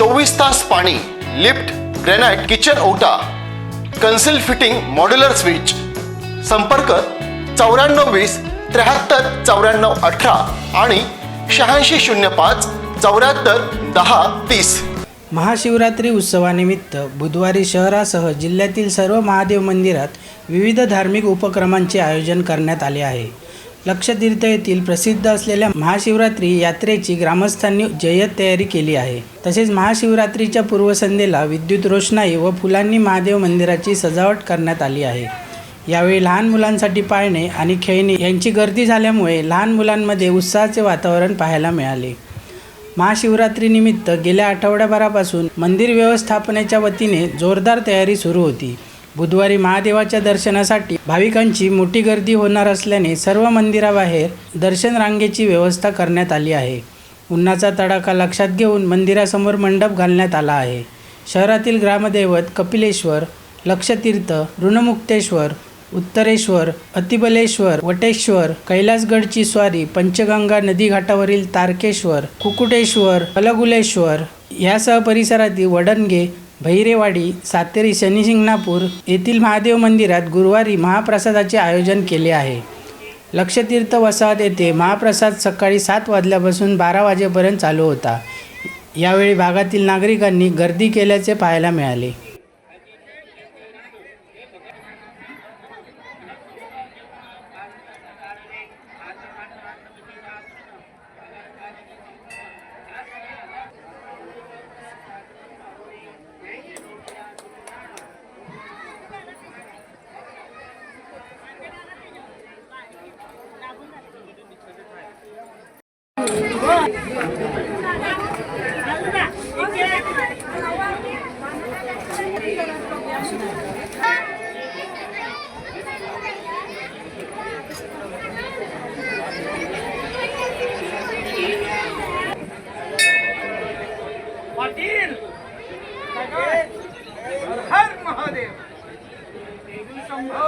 चोवीस तास पाणी लिफ्ट ग्रेनाइट किचन ओटा कन्सिल फिटिंग मॉड्युलर स्विच. संपर्क चौऱ्याण्णव वीस त्र्याहत्तर चौऱ्याण्णव अठरा आणि शहाऐंशी शून्य पाच चौऱ्याहत्तर दहा तीस. महाशिवरात्री उत्सवानिमित्त बुधवारी शहरासह जिल्ह्यातील सर्व महादेव मंदिरात विविध धार्मिक उपक्रमांचे आयोजन करण्यात आले आहे. लक्षतीर्थ येथील प्रसिद्ध असलेल्या महाशिवरात्री यात्रेची ग्रामस्थांनी जय्यत तयारी केली आहे. तसेच महाशिवरात्रीच्या पूर्वसंध्येला विद्युत रोषणाई व फुलांनी महादेव मंदिराची सजावट करण्यात आली आहे. यावेळी लहान मुलांसाठी पाळणे आणि खेळणे यांची गर्दी झाल्यामुळे लहान मुलांमध्ये उत्साहाचे वातावरण पाहायला मिळाले. महाशिवरात्रीनिमित्त गेल्या आठवड्याभरापासून मंदिर व्यवस्थापनेच्या वतीने जोरदार तयारी सुरू होती. बुधवारी महादेवाच्या दर्शनासाठी भाविकांची मोठी गर्दी होणार असल्याने सर्व मंदिराबाहेर दर्शन रांगेची व्यवस्था करण्यात आली आहे. उन्हाचा तडाखा लक्षात घेऊन मंदिरासमोर मंडप घालण्यात आला आहे. शहरातील ग्रामदैवत कपिलेश्वर लक्षतीर्थ ऋणमुक्तेश्वर उत्तरेश्वर अतिबलेश्वर वटेश्वर कैलासगडची स्वारी पंचगंगा नदीघाटावरील तारकेश्वर कुकुटेश्वर अलगुलेश्वर यासह परिसरातील वडणगे भैरेवाडी सातेरी शनिशिंगणापूर येथील महादेव मंदिरात गुरुवारी महाप्रसादाचे आयोजन केले आहे. लक्षतीर्थ वसाहत येथे महाप्रसाद सकाळी सात वाजल्यापासून बारा वाजेपर्यंत चालू होता. यावेळी भागातील नागरिकांनी गर्दी केल्याचे पाहायला मिळाले. पाटील हर महादेव शंभो